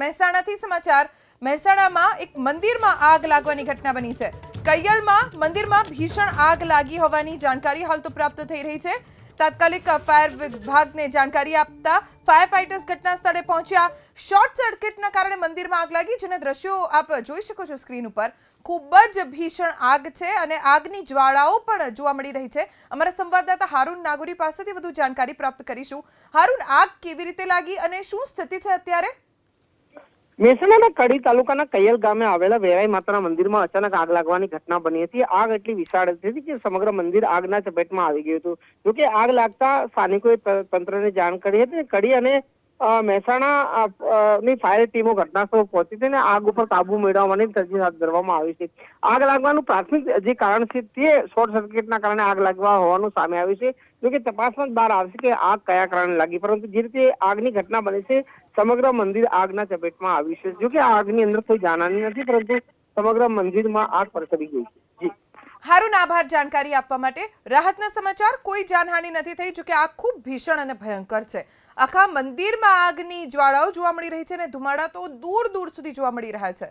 મહેસાણાથી સમાચાર. મહેસાણામાં એક મંદિરમાં આગ લાગવાની ઘટના બની છે. કૈયલમાં મંદિરમાં ભીષણ આગ લાગી હોવાની જાણકારી હાલ તો પ્રાપ્ત થઈ રહી છે. તાત્કાલિક ફાયર વિભાગને જાણકારી આપતા ફાયર ફાઇટર્સ ઘટના સ્થળે પહોંચ્યા. શોર્ટ સર્કિટના કારણે મંદિરમાં આગ લાગી, જેના દ્રશ્યો આપ જોઈ શકો છો સ્ક્રીન ઉપર. ખૂબ જ ભીષણ આગ છે અને આગની જ્વાળાઓ પણ જોવા મળી રહી છે. અમારા સંવાદદાતા હારૂન નાગોરી પાસેથી વધુ જાણકારી પ્રાપ્ત કરીશું. હારૂન, આગ કેવી રીતે લાગી અને શું સ્થિતિ છે અત્યારે? મહેસાણાના કડી તાલુકાના કૈયલ ગામે આવેલા વેરાઈ માતાના મંદિરમાં અચાનક આગ લાગવાની ઘટના બની હતી. આગ એટલી વિશાળ હતી કે સમગ્ર મંદિર આગના ચપેટમાં આવી ગયું હતું. જોકે આગ લાગતા સ્થાનિકોએ તંત્રને જાણ કરી હતી કડી અને મહેસાણા ની ફાયર ટીમો ઘટનાસ્થળ પહોંચી હતી અને આગ ઉપર કાબુ મેળવવાની તજવીજ હાથ ધરવામાં આવી છે. આગ લાગવાનું પ્રાથમિક જે કારણ છે તે શોર્ટ સર્કિટના કારણે આગ લાગવા હોવાનું સામે આવ્યું છે. જોકે તપાસમાં બહાર આવશે કે આગ કયા કારણે લાગી, પરંતુ જે રીતે આગની ઘટના બની છે, સમગ્ર મંદિર આગના ચપેટમાં આવ્યું છે. જોકે આગની અંદર કોઈ જાનહાની નથી, પરંતુ સમગ્ર મંદિરમાં આગ પ્રસરી ગઈ છે. જી આભાર જાણકારી આપવા માટે. રાહતના સમાચાર, કોઈ જાનહાનિ નથી થઈ, જોકે આગ ખૂબ ભીષણ અને ભયંકર છે. આખા મંદિરમાં આગની જ્વાળાઓ જોવા મળી રહી છે અને ધુમાડા તો દૂર દૂર સુધી જોવા મળી રહ્યા છે.